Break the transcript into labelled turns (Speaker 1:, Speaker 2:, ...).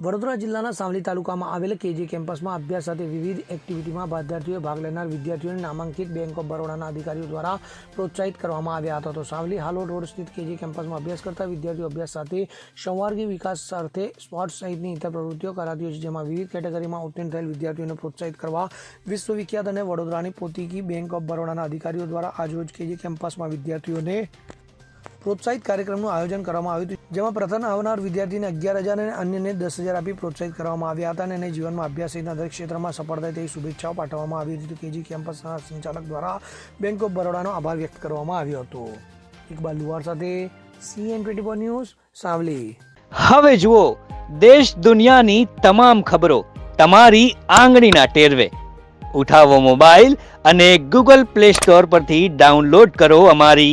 Speaker 1: વડોદરા જિલ્લાના સાવલી તાલુકામાં આવેલ કેજી કેમ્પસમાં અભ્યાસ સાથે વિવિધ એક્ટિવિટીમાં વિદ્યાર્થીઓએ ભાગ લેનાર વિદ્યાર્થીઓને નામાંકિત બેંક ઓફ બરોડાના અધિકારીઓ દ્વારા પ્રોત્સાહિત કરવામાં આવ્યા હતા. તો સાવલી હાલોડ રોડ સ્થિત કેજી કેમ્પસમાં અભ્યાસ કરતા વિદ્યાર્થીઓ અભ્યાસ સાથે સંવાર્ગી વિકાસ સાથે સ્પોર્ટ્સ સહિતની ઇતર પ્રવૃત્તિઓ કરાતી હોય છે, જેમાં વિવિધ કેટેગરીમાં ઉત્તીર્ણ થયેલ વિદ્યાર્થીઓને પ્રોત્સાહિત કરવા વિશ્વવિખ્યાત અને વડોદરાની પોતીકી બેંક ઓફ બરોડાના અધિકારીઓ દ્વારા આજરોજ કેજી કેમ્પસમાં વિદ્યાર્થીઓને પ્રોત્સાહિત કાર્યક્રમનું આયોજન કરવામાં આવ્યું હતું, જેમાં પ્રથમ આવનાર વિદ્યાર્થીને અગિયાર હજાર અને અન્યને દસ હજાર આપી પ્રોત્સાહિત કરવામાં આવ્યા હતા અને એને જીવનમાં અભ્યાસ સહિતના દરેક ક્ષેત્રમાં સફળ થાય તેવી શુભેચ્છાઓ પાઠવવામાં આવી હતી. કેજી કેમ્પસના સંચાલક દ્વારા બેંક ઓફ બરોડાનો આભાર વ્યક્ત કરવામાં આવ્યો હતો. ઇકબાલ લુવાર સાથે CN twenty four news, Savli.
Speaker 2: હવે જુઓ, દેશ દુનિયાની તમામ ખબરો તમારી આંગળીના ટેરવે. ઉઠાવો મોબાઈલ અને ગૂગલ પ્લે સ્ટોર પરથી ડાઉનલોડ કરો અમારી